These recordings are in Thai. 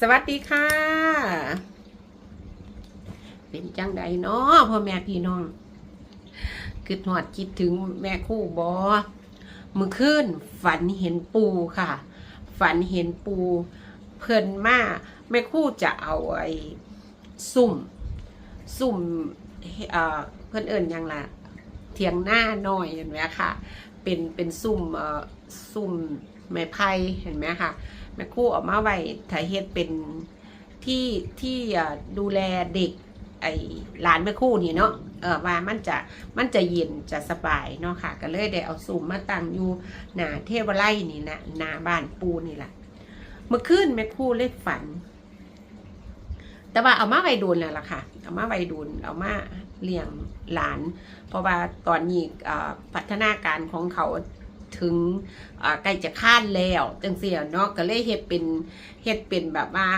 สวัสดีค่ะ เป็นจังใดเนาะพ่อแม่พี่น้องคือหอดคิดถึงแม่คู่บอมือขึ้นฝันเห็นปูค่ะ ฝันเห็นปูเพิ่นมาแม่คู่จะเอาไอ้ซุ่ม ซุ่มเอ่อนเอิญยังละเถียงหน้าหน่อยเห็นไหมคะเป็นเป็นซุ่มเอ่อซุ่มไม้ไผ่เห็นไหมค่ะ แม่ครู่ออกมาไว้ถ่ายเฮ็ดเป็นที่ที่ดูแลเด็กไอ้หลานแม่ครู่นี่เนาะเออว่ามันจะมันจะเย็นจะสบายเนาะค่ะ ก็เลยได้เอาซุ่มมาตั้งอยู่หน้าเทวไลนี่นะหน้าบ้านปูนี่แหละเมื่อคืนแม่ครู่เลยฝัน แต่ว่าเอามาไว้ดูนแล้วล่ะค่ะ เอามาไว้ดูนเอามาเลี้ยงหลาน เพราะว่าตอนนี้อ่าพัฒนาการของเขา ถึงใกล้จะข้านแล้วจังเสียเนาะก็เลยเฮ็ดเป็นเฮ็ดเป็นแบบว่า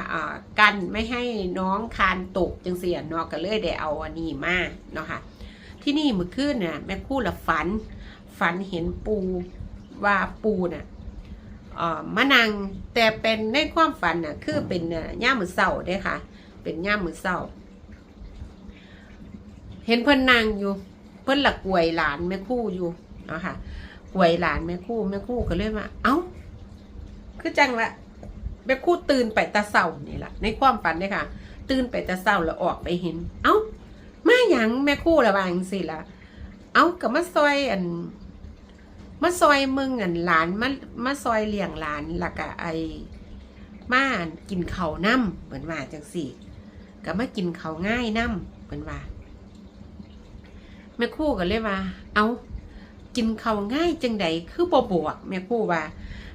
กันไม่ให้น้องคานตกจังเสียเนาะก็เลยได้เอาอันนี้มาเนาะค่ะที่นี่เมื่อคืนน่ะแม่คู่ละฝัน ฝันเห็นปูว่าปูน่ะเอ่อมะนางแต่เป็นในความฝันน่ะคือเป็นอ่าย่ามือเศร้าเด้ค่ะ เป็นย่ามือเศร้าเห็นเพิ่นนางอยู่ เพิ่นละกวยหลานแม่คู่อยู่เนาะค่ะ กวยหลานแม่คู่แม่คู่ก็เลยว่าเอ้า คือจังละแม่คู่ตื่นไปตาเศร้านี่แหละในความฝันเนี่ยค่ะ ตื่นไปตาเศร้าแล้วออกไปเห็น เอ้ามาหยังแม่คู่ละวาจังสิละเอ้ากับมาซอยอันมาซอยมึงอันหลานมามาซอยเลี้ยงหลานแล้วก็ไอมากินเข้าน้ำเหมือนว่าจังสี่ก็มากินเขาง่ายน้ำเหมือนว่าแม่คู่ก็เลยว่า เอ้า กินเขาง่ายจังใดคือบ่บวกแม่ครู่ว่า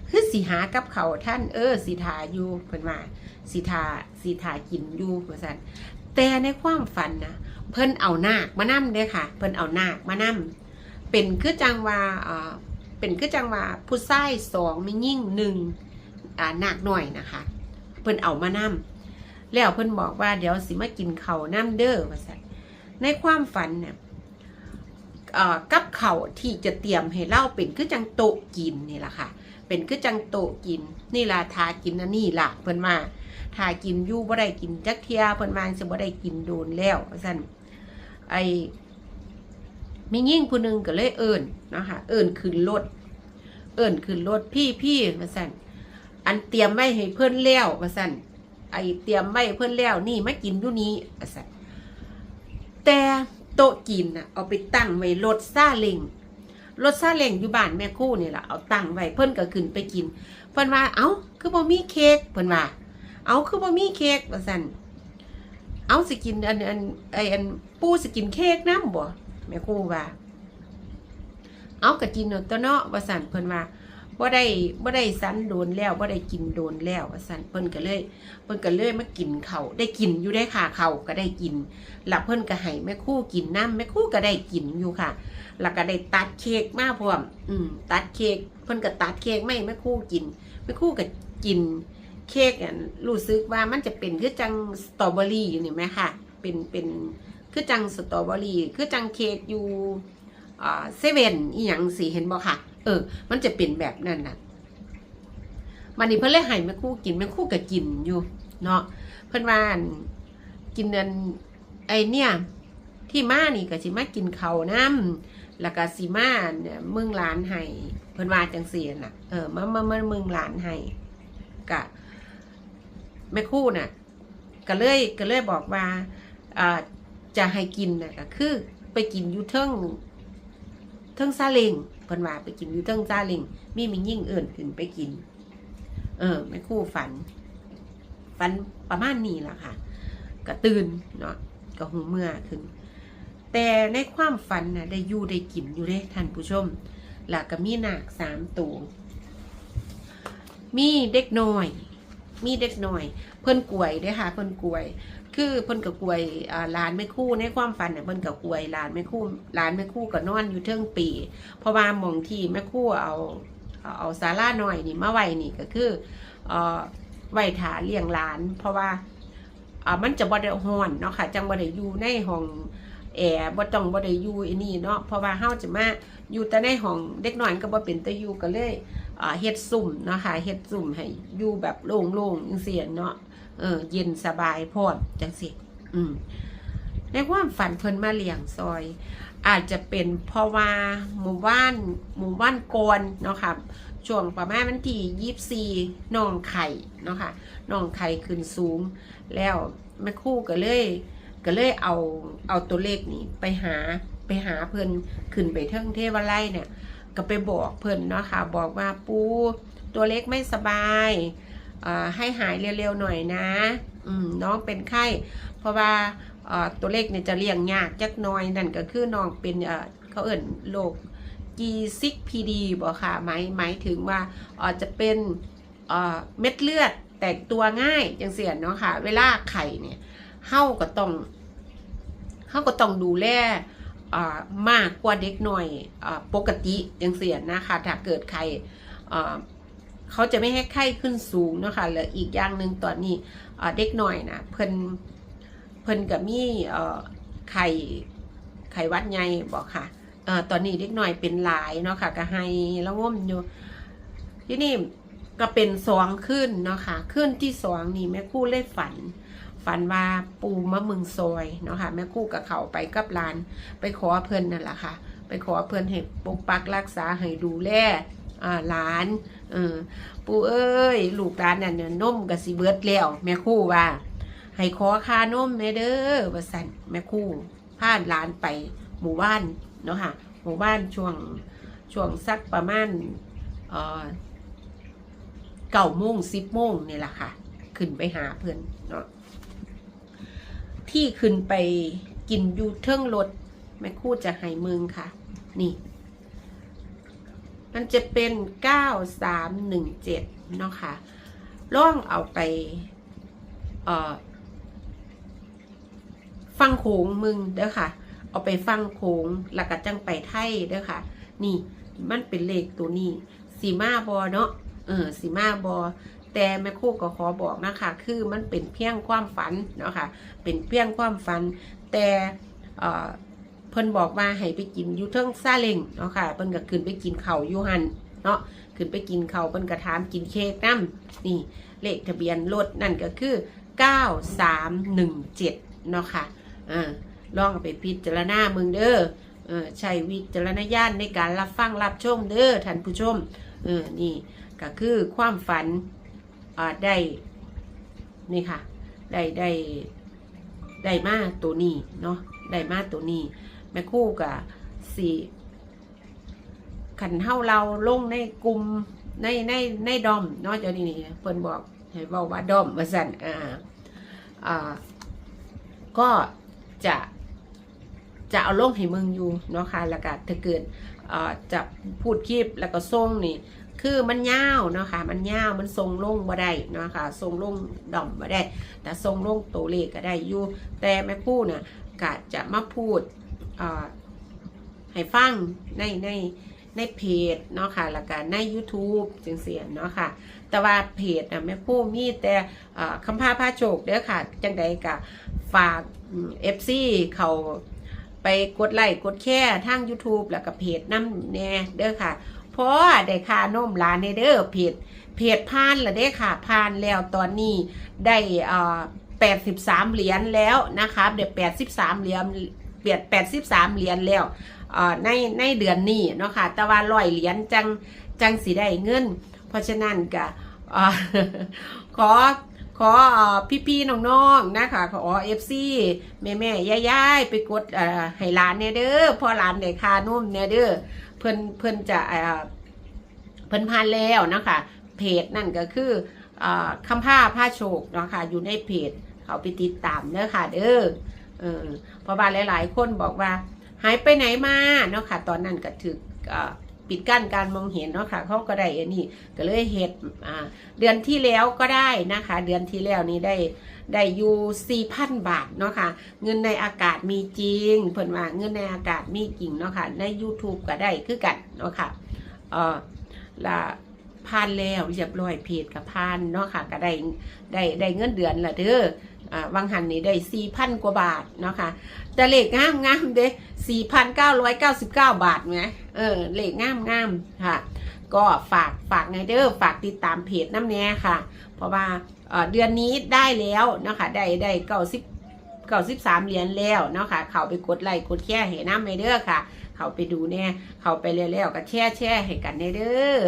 คือสีหากับเขาท่านเออสีทาอยู่เพิ่นว่าสีทาสีทากินอยู่ว่าซั่นแต่ในความฝันนะเพิ่นเอานาคมานํเด้อค่ะ เพิ่นเอานาคมานํเป็นคือจังว่าเอ่อเป็นคือจังว่าผู้ชายสองมียิ่งหนึ่งอ่านาคหน่อยนะคะ เพิ่นเอามานํแล้วเพิ่นบอกว่าเดี๋ยวสิมากินเขาวน้ำเด้อว่าซั่นในความฝันเนี่ย กับเขาที่จะเตรียมให้เล่าเป็นคือจังโตกินนี่แหละค่ะ เป็นคือจังโตกิน นี่ล่ะทากินอันนี่ล่ะเพิ่นมาทากินยู่บ่ได้กินจักเทียเพิ่นมาสิบ่ได้กินโดนแล้วว่าซั่นไอ้มียิ่งผู้หนึงก็เลยเอิ้นเนาะค่ะเอิ้นขึ้นรถเอิ้นขึ้นรถพี่พี่ว่าซั่นอันเตรียมไว้ให้เพิ่นแล้วว่าซั่นไอเตรียมไว้เพิ่นแล้วนี่มากินอยู่นี้ว่าซั่นแต่ โต๊ะกินน่ะเอาไปตั้งไว้รถซาเล้งรถซาเล้งอยู่บ้านแม่คู่นี่แหละเอาตั้งไว้เพิ่นก็ขึ้นไปกิน เพิ่นว่า เอ้า คือบ่มีเค้กเพิ่นว่า เอาคือบ่มีเค้กว่าซั่นเอาสิกินอันอันไออันปูสิกินเค้กนํบ่แม่ครูว่า เอาก็กินเอาตัวเนาะว่าซั่นเพิ่นว่า บ่ได้บ่ได้สันโดนแล้วบ่ได้กินโดนแล้วว่าซันเพิ่นก็เลย เพิ่นก็เลยมากินเขาได้กินอยู่ได้ค่ะเขาก็ได้กินหลับเพิ่นก็ให้แม่คู่กินน้ำแม่คู่ก็ได้กินอยู่ค่ะแล้วก็ได้ตัดเค้กมาพร้อม อืม ตัดเค้กเพิ่นก็ตัดเค้กไม่แม่คู่กินแม่คู่ก็กินเค้กอะรู้สึกว่ามันจะเป็นคือจังสตรอเบอรี่นี่ไหมค่ะ เป็นเป็นคือจังสตรอเบอรี่คือจังเค้กอยู่อ่าเซเว่นอีหยังสิเห็นบ่ค่ะ เออ มันจะเป็นแบบนั้นน่ะมันนี่เพิ่นเลยให้แม่คู่กินแม่คู่ก็กินอยู่ เนาะเพิ่นว่านกินอันไอเนี่ย ที่มานี่ก็สิมากินเขาน้ำแล้วก็สิมาเนี่ยเมืองหลานให้เพิ่นว่าจังซี่น่ะ เออมามามาเมืองหลานให้กะแม่คู่น่ะก็เลยก็เลยบอกว่าอ่าจะให้กินน่ะก็คือไปกินอยู่เทิงเทิงซาเลง เพิ่นว่าไปกินอยู่เทิงซาเล้งมีมียิ่งเอื่นขึ้นไปกิน เออแม่คู่ฝัน ฝันประมาณนี้ล่ะค่ะก็ตื่นเนาะก็หูเมื่อขึ้น แต่ในความฝันนะได้อยู่ได้กินอยู่เด้ท่านผู้ชมแล้วก็มีหนาคสามตัวมีเด็กน้อย มีเด็กน้อย เพิ่นกลวยเด้อค่ะ เพิ่นกลวย คือเพิ่นกับกวยอ่าหลานไม่คู่ในความฝันเนี่ยเพิ่นกับกวยหลานไม่คู่หลานไม่คู่ก็นอนอยู่เทิงปี เพราะว่าหมองที่แม่คู่เอาเอาเอาศาลาน้อยนี่มาไว้นี่ก็คือเอ่อไว้ถาเลี้ยงหลาน เพราะว่าอ่ามันจะบ่ได้ฮ้อนเนาะค่ะจังบ่ได้อยู่ในห้องแอร์บ่ต้องบ่ได้อยู่อันนี้เนาะเพราะว่าเฮาจะมาอยู่แต่ในห้องเด็กน้อยก็บ่เป็นตะอยู่ก็เลยอ่าเฮ็ดซุ่มเนาะค่ะเฮ็ดซุ่มให้อยู่แบบโล่งๆจังซี่เนาะ เออ เย็นสบายพร้อมจังสิอืมในความฝันเพิ่นมาเลี้ยงซอย อาจจะเป็นเพราะว่าหมู่บ้านหมู่บ้านโกนเนาะค่ะช่วงประมาณวันที่ยี่สี่น้องไข่เนาะค่ะน้องไข่ขึ้นสูง แล้วแม่คู่ก็เลยก็เลยเอาเอาตัวเลขนี้ไปหาไปหาเพิ่นขึ้นไปเทิงเทวไลเนี่ย ก็ไปบอกเพิ่นเนาะค่ะบอกว่าปูตัวเล็กไม่สบาย ให้หายเร็วๆหน่อยนะน้องเป็นไข้ เพราะว่าตัวเลขเนี่ยจะเลี้ยงยากจักน้อยนั่นก็คือน้องเป็นเขาเอิ่นโรค G6PD บอกค่ะหมายหมายถึงว่าจะเป็นเม็ดเลือดแตกตัวง่ายจังเสียนเนาะค่ะ เวลาไข่เนี่ยเฮาก็ต้องเฮาก็ต้องดูแลมากกว่าเด็กหน่อยอปกติจังเสียนนะคะถ้าเกิดไข่ เขาจะไม่ให้ไข้ขึ้นสูงเนาะค่ะแล้วอีกอย่างหนึ่งตอนนี้เด็กหน่อยนะเพิ่นเพิ่นกับมีเอ่อไข่ไข่วัดใหญ่บอกค่ะอตอนนี้เด็กหน่อยเป็นหลายเนาะค่ะก็ให้ละง่มอยู่ที่นี่ก็เป็นสองขึ้นเนาะค่ะขึ้นที่สองนี่แม่คู่เลยฝัน ฝันว่าปูมะมึงซอยเนาะค่ะแม่คู่กับเขาไปกับลาน ไปขอเพิ่นนั่นแหละค่ะ ไปขอเพิ่นให้ปกปักรักษาให้ดูแล หลานเออปู่เอ้ย ลูกหลานเนี่ยนมกับสิเบิร์ดแล้วแม่คู่ว่า ให้ขอคานมแม่เด้อว่าสั่นแม่คู่พาหลานไปหมู่บ้านเนาะค่ะหมู่บ้านช่วงช่วงสักประมาณเอ่อเก้าโมงสิบโมงนี่แหละค่ะ ขึ้นไปหาเพื่อนเนาะที่ขึ้นไปกินอยู่เทิงรถแม่คู่จะให้มึงค่ะ นี่ มันจะเป็นเก้าสามหนึ่งเจ็ดเนาะค่ะล่องเอาไปเอ่อฟังโขงมึงเด้อค่ะ เอาไปฟังโขงแล้วก็จังไปไทยเด้อค่ะ นี่มันเป็นเลขตัวนี้สีมาบอเนาะเออสีมาบอแต่แม่คู่ก็ขอบอกนะคะ คือมันเป็นเพียงความฝันเนาะค่ะเป็นเพียงความฝัน แต่ เพิ่นบอกว่าให้ไปกินอยูเทิงซาเล้งเนาะค่ะเพิ่นก็ขึ้นไปกินเข่ายูหันเนาะขึ้นไปกินเขาเพิ่นก็ถามกินเค้กน้ำนี่เลขทะเบียนรถนั่นก็คือ 9317เนาะค่ะอ่าลองไปพิจารณาเมืองเด้อเออใช้วิจารณญาณในการรับฟังรับชมเด้อท่านผู้ชมเออนี่ก็คือความฝันอ่าได้นี่ค่ะได้ได้ได้มาตัวนี้เนาะได้มาตัวนี้ แม่คู่กับสี่ขันเท่าเราลงในกลุ่มในในในดอมนาะเจ้านี่นี่เพิ่นบอกให้บอกว่าดอมว่าสั่นอ่าอ่าก็จะจะเอาลงให้มึงอยู่เนาะค่ะแล้วก็ถ้าเกิดอ่อจะพูดคลิปแล้วก็ส่งนี่ คือมันยาวเนาะค่ะ มันยาวมันทรงลงบ่ได้เนาะค่ะทรงลงดอมบ่ได้ แต่ทรงลงตัวเลขก็ได้อยู่แต่แม่พูดน่ะกะจะมาพูด ให้ฟังในในในเพจเนาะค่ะแล้วก็ใน YouTube จังเสียเนาะค่ะ แต่ว่าเพจนะแม่พูดมีแต่คำพาพาโชคเด้อค่ะ จังใดกะฝากเอฟซีเขาไปกดไลค์กดแค่ทาง YouTube แล้วก็เพจน้ำแน่เด้อค่ะ เพราะได้ค่านมลานในเด้อเพจเพจพานละเด้อค่ะพานแล้วตอนนี้ได้อ่อ83 เหรียญแล้วนะคะเดี๋ยว83 เหรียญ เปลี่ยน83เหรียญแล้วในในเดือนนี้เนาะค่ะแต่ว่าร้อยเหรียญจังจังสิได้เงิน เพราะฉะนั้นก็ขอขออพี่ๆน้องๆนะคะขอเอฟซีแม่แม่ๆย่ายๆไปกดให้หลานเนี่ยเด้อพอหลานได้ค่านุ่มเนี่ยเด้อเพิ่นเพิ่นจะเอ่อเพิ่นพานแล้วนะคะเพจนั่นก็คืออคำผ้าผ้าโชคเนะคะอยู่ในเพจเขาไปติดตามเด้อค่ะเด้อ เออเพราะว่าหลายๆ คนบอกว่า หายไปไหนมาเนาะค่ะ ตอนนั้นก็ถึกเอ่อปิดกั้นการมองเห็นเนาะค่ะเขาก็ได้อันนี้ก็เลยเฮ็ดอ่าเดือนที่แล้วก็ได้นะคะ เดือนที่แล้วนี้ได้ได้อยู่4,000บาทเนาะค่ะ เงินในอากาศมีจริงเพิ่นว่าเงินในอากาศมีจริงเนาะค่ะ ใน YouTube ก็ได้คือกันเนาะค่ะเออละผ่านแล้วเรียบร้อยเพจกับผ่านเนาะค่ะ ก็ได้ได้ได้เงินเดือนละเด้อ อ่าวังหันนี่ได้4,000กว่าบาทเนาะค่ะแต่เหลขงามงามเด้4,999บาทไหมเออเหลขงามงามค่ะ ก็ฝากฝากไงเด้อฝากติดตามเพจน้ำแน่ค่ะ เพราะว่าเเดือนนี้ได้แล้วเนาะค่ะได้ได้เก้าสิบเก้าสิบสามเหรียญแล้วเนาะค่ะ เขาไปกดไลค์กดแชร์ให้น้ำไงเด้อค่ะ เขาไปดูแน่เขาไปแล้วๆก็แชร์แชร์ให้กันในเด้อ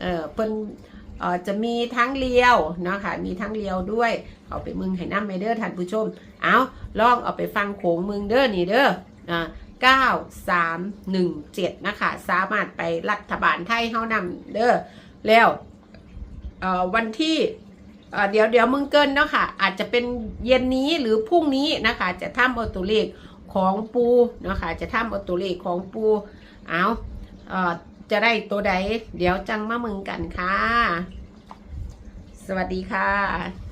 เออเพิ่นเอ่อ จะมีทั้งเลียวเนาะค่ะมีทั้งเลียวด้วยเขาไปมึงให้น้ำไงเด้อท่านผู้ชม เอาลองเอาไปฟังโขงมึงเด้อนี่เด้ออ่า9317 นะคะ สามารถไปรัฐบาลไทยเฮานำเด้อแล้ววันที่เดี๋ยวเดี๋ยวมึงเกินเนาะค่ะ อาจจะเป็นเย็นนี้หรือพรุ่งนี้นะคะ จะทำเอาตัวเลขของปูเนาะค่ะจะทำเอาตัวเลขของปูเอาเอ่อ จะได้ตัวใด เดี๋ยวจังมามึงกันค่ะ สวัสดีค่ะ